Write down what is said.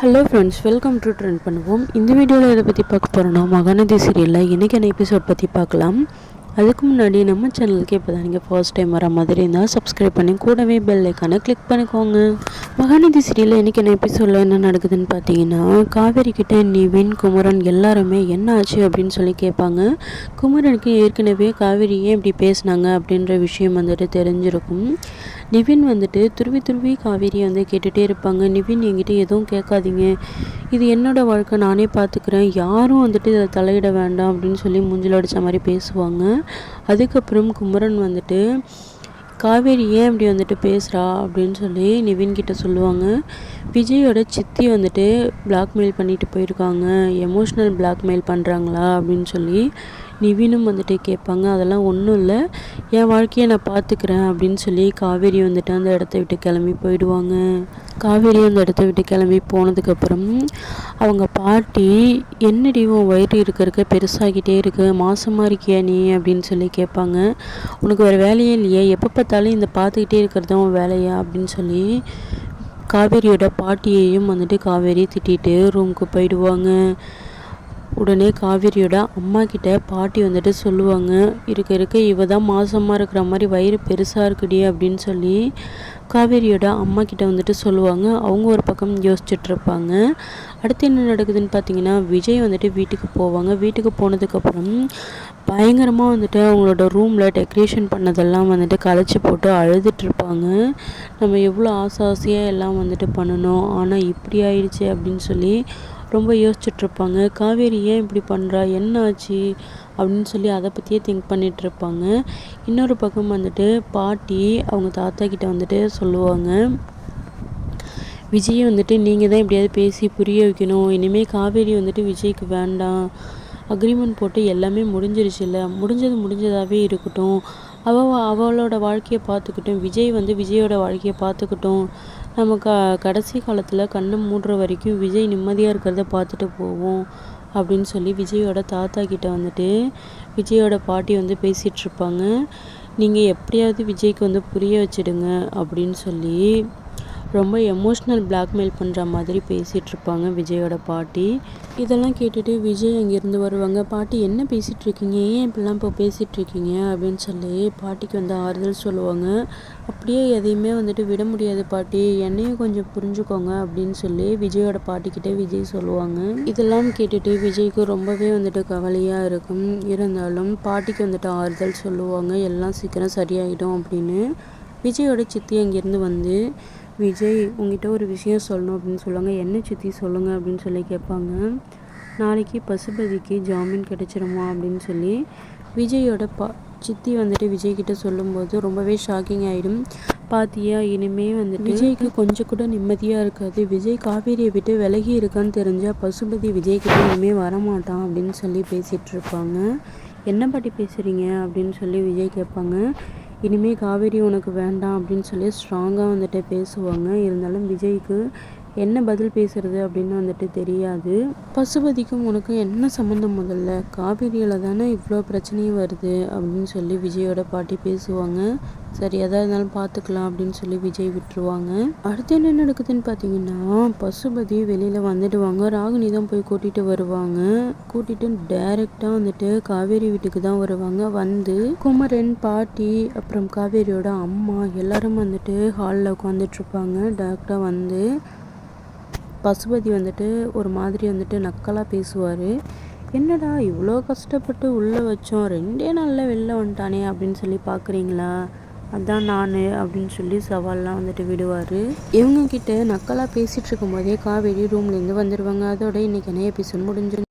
Hello friends welcome to trend பண்ணுவோம் இந்த வீடியோவில் இதை பற்றி பார்க்க போகிறோன்னா மகாநதி சீரியலில் இன்றைக்கான எபிசோட் பற்றி பார்க்கலாம். அதுக்கு முன்னாடி நம்ம சேனலுக்கு இப்போ தான் நீங்கள் ஃபர்ஸ்ட் டைம் வர மாதிரி இருந்தால் சப்ஸ்கிரைப் பண்ணி கூடவே பெல் ஐக்கானை கிளிக் பண்ணிக்கோங்க. மகாநதி சீரியலில் இன்றைக்கி என்ன எபிசோடில் என்ன நடக்குதுன்னு பார்த்தீங்கன்னா காவேரி கிட்ட நிவின் குமரன் எல்லாருமே என்ன ஆச்சு அப்படின்னு சொல்லி கேட்பாங்க. குமரனுக்கு ஏற்கனவே காவேரி ஏன் இப்படி பேசினாங்க அப்படின்ற விஷயம் வந்துட்டு தெரிஞ்சிருக்கும். நிவின் வந்துட்டு துருவி துருவி காவேரியை வந்து கேட்டுகிட்டே இருப்பாங்க. நிவின் என்கிட்ட எதுவும் கேட்காதீங்க. இது என்னோட வாழ்க்கை நானே பார்த்துக்கிறேன். யாரும் வந்துட்டு இதை தலையிட வேண்டாம் அப்படின்னு சொல்லி மூஞ்சில் அடித்த மாதிரி பேசுவாங்க. அதுக்கப்புறம் குமரன் வந்துட்டு காவேரி ஏன் இப்படி வந்துட்டு பேசுகிறா அப்படின்னு சொல்லி நிவின் கிட்ட சொல்லுவாங்க. விஜயோட சித்தி வந்துட்டு பிளாக்மெயில் பண்ணிட்டு போயிருக்காங்க. எமோஷ்னல் பிளாக்மெயில் பண்ணுறாங்களா அப்படின்னு சொல்லி நிவினும் வந்துட்டு கேட்பாங்க அதெல்லாம் ஒன்றும் இல்லை. என் வாழ்க்கையை நான் பார்த்துக்கிறேன் அப்படின்னு சொல்லி காவேரி வந்துட்டு அந்த இடத்த விட்டு கிளம்பி போயிடுவாங்க. காவேரி அந்த இடத்த விட்டு கிளம்பி போனதுக்கப்புறம் அவங்க பாட்டி என்னடி உன் வயிறு இருக்க இருக்க பெருசாகிட்டே இருக்கு மாசமாக இருக்கியா நீ? அப்படின்னு சொல்லி கேட்பாங்க. உனக்கு வேறு வேலையே இல்லையே எப்போ பார்த்தாலும் இந்த பார்த்துக்கிட்டே இருக்கிறது உன் வேலையா? அப்படின்னு சொல்லி காவேரியோட பாட்டியையும் வந்துட்டு காவேரி திட்டிட்டு ரூமுக்கு போயிடுவாங்க. உடனே காவேரியோட அம்மா கிட்ட பாட்டி வந்துட்டு சொல்லுவாங்க இருக்க இருக்க இவ தான் மாசமாக இருக்கிற மாதிரி வயிறு பெருசாக இருக்குடி அப்படின்னு சொல்லி காவேரியோட அம்மா கிட்ட வந்துட்டு சொல்லுவாங்க. அவங்க ஒரு பக்கம் யோசிச்சுட்டு இருப்பாங்க. அடுத்து என்ன நடக்குதுன்னு பார்த்தீங்கன்னா விஜய் வந்துட்டு வீட்டுக்கு போவாங்க. வீட்டுக்கு போனதுக்கப்புறம் பயங்கரமாக வந்துட்டு அவங்களோட ரூமில் டெக்கரேஷன் பண்ணதெல்லாம் வந்துட்டு களைச்சி போட்டு அழுதுட்ருப்பாங்க நம்ம எவ்வளோ ஆசை ஆசையாக எல்லாம் வந்துட்டு பண்ணணும். ஆனால் இப்படி ஆயிடுச்சு அப்படின்னு சொல்லி ரொம்ப யோசிச்சுட்ருப்பாங்க. காவேரி ஏன் இப்படி பண்ணுறா என்ன ஆச்சு? அப்படின்னு சொல்லி அதை பற்றியே திங்க் பண்ணிகிட்ருப்பாங்க இன்னொரு பக்கம் வந்துட்டு பாட்டி அவங்க தாத்தா கிட்ட வந்துட்டு சொல்லுவாங்க. விஜய் வந்துட்டு நீங்கள் தான் எப்படியாவது பேசி புரிய வைக்கணும். இனிமேல் காவேரி வந்துட்டு விஜய்க்கு வேண்டாம். அக்ரிமெண்ட் போட்டு எல்லாமே முடிஞ்சிருச்சு இல்லை முடிஞ்சது முடிஞ்சதாகவே இருக்கட்டும். அவள் அவளோட வாழ்க்கையை பார்த்துக்கிட்டும். விஜய் வந்து விஜயோட வாழ்க்கையை பார்த்துக்கிட்டும். நம்ம க கடைசி காலத்தில் கண்ணை மூடுற வரைக்கும் விஜய் நிம்மதியாக இருக்கிறத பார்த்துட்டு போவோம் அப்படின்னு சொல்லி விஜயோட தாத்தா கிட்ட வந்துட்டு விஜயோட பாட்டி வந்து பேசிகிட்ருப்பாங்க நீங்கள் எப்படியாவது விஜய்க்கு வந்து புரிய வச்சிடுங்க அப்படின்னு சொல்லி ரொம்ப எமோஷ்னல் பிளாக்மெயில் பண்ணுற மாதிரி பேசிகிட்டு இருப்பாங்க விஜயோட பாட்டி. இதெல்லாம் கேட்டுட்டு விஜய் அங்கேருந்து வருவாங்க பாட்டி என்ன பேசிகிட்டு இருக்கீங்க? ஏன் இப்படிலாம் இப்போ பேசிகிட்டு இருக்கீங்க? அப்படின்னு சொல்லி பாட்டிக்கு வந்து ஆறுதல் சொல்லுவாங்க. அப்படியே எதையுமே வந்துட்டு விட முடியாது பாட்டி என்னையும் கொஞ்சம் புரிஞ்சுக்கோங்க அப்படின்னு சொல்லி விஜயோட பாட்டிக்கிட்டே விஜய் சொல்லுவாங்க. இதெல்லாம் கேட்டுட்டு விஜய்க்கு ரொம்பவே வந்துட்டு கவலையாக இருக்கும். இருந்தாலும் பாட்டிக்கு வந்துட்டு ஆறுதல் சொல்லுவாங்க எல்லாம் சீக்கிரம் சரியாயிடும் அப்படின்னு. விஜயோட சித்தி அங்கேருந்து வந்து விஜய் உங்ககிட்ட ஒரு விஷயம் சொல்லணும் அப்படின்னு சொல்லுவாங்க. என்ன சித்தி சொல்லுங்கள் அப்படின்னு சொல்லி கேட்பாங்க. நாளைக்கு பசுபதிக்கு ஜாமீன் கிடைச்சிருமா? அப்படின்னு சொல்லி விஜயோட பா சித்தி வந்துட்டு விஜய்கிட்ட சொல்லும்போது ரொம்பவே ஷாக்கிங் ஆகிடும் பாத்தியா இனிமே வந்துட்டு விஜய்க்கு கொஞ்சம் கூட நிம்மதியாக இருக்காது. விஜய் காவேரியை விட்டு விலகி இருக்கான்னு தெரிஞ்சால் பசுபதி விஜய்கிட்ட இனிமேல் வரமாட்டான் அப்படின்னு சொல்லி பேசிகிட்டு இருப்பாங்க. என்ன பாட்டி பேசுகிறீங்க அப்படின்னு சொல்லி விஜய் கேட்பாங்க. இனிமேல் காவேரி உனக்கு வேண்டாம் அப்படின்னு சொல்லி ஸ்ட்ராங்காக வந்துட்டு பேசுவாங்க. இருந்தாலும் விஜய்க்கு என்ன பதில் பேசுறது அப்படின்னு வந்துட்டு தெரியாது. பசுபதிக்கும் உனக்கும் என்ன சம்மந்தம் முதல்ல? காவேரியில் தானே இவ்வளோ பிரச்சனையும் வருது அப்படின்னு சொல்லி விஜயோட பாட்டி பேசுவாங்க. சரி எதாக இருந்தாலும் பார்த்துக்கலாம் அப்படின்னு சொல்லி விஜய் விட்டுருவாங்க. அடுத்து என்ன நடக்குதுன்னு பார்த்தீங்கன்னா பசுபதி வெளியில் வந்துடுவாங்க. ராகினி தான் போய் கூட்டிகிட்டு வருவாங்க. கூட்டிகிட்டு டைரெக்டாக வந்துட்டு காவேரி வீட்டுக்கு தான் வருவாங்க. வந்து குமரன் பாட்டி அப்புறம் காவேரியோட அம்மா எல்லாரும் வந்துட்டு ஹாலில் உட்காந்துட்ருப்பாங்க டேரெக்டாக வந்து பசுபதி வந்துட்டு ஒரு மாதிரி வந்துட்டு நக்கலாக பேசுவார். என்னடா இவ்வளோ கஷ்டப்பட்டு உள்ளே வச்சோம் ரெண்டே நாளில் வெளில வந்துட்டானே அப்படின்னு சொல்லி பார்க்குறீங்களா அதான் நான் அப்படின்னு சொல்லி சவால்லாம் வந்துட்டு விடுவார். இவங்கக்கிட்ட நக்கலாக பேசிகிட்டு இருக்கும்போதே காவேரி ரூம்லேருந்து வந்துடுவாங்க அதோட இன்றைக்கி என்ன எபிசோட் முடிஞ்சிடும்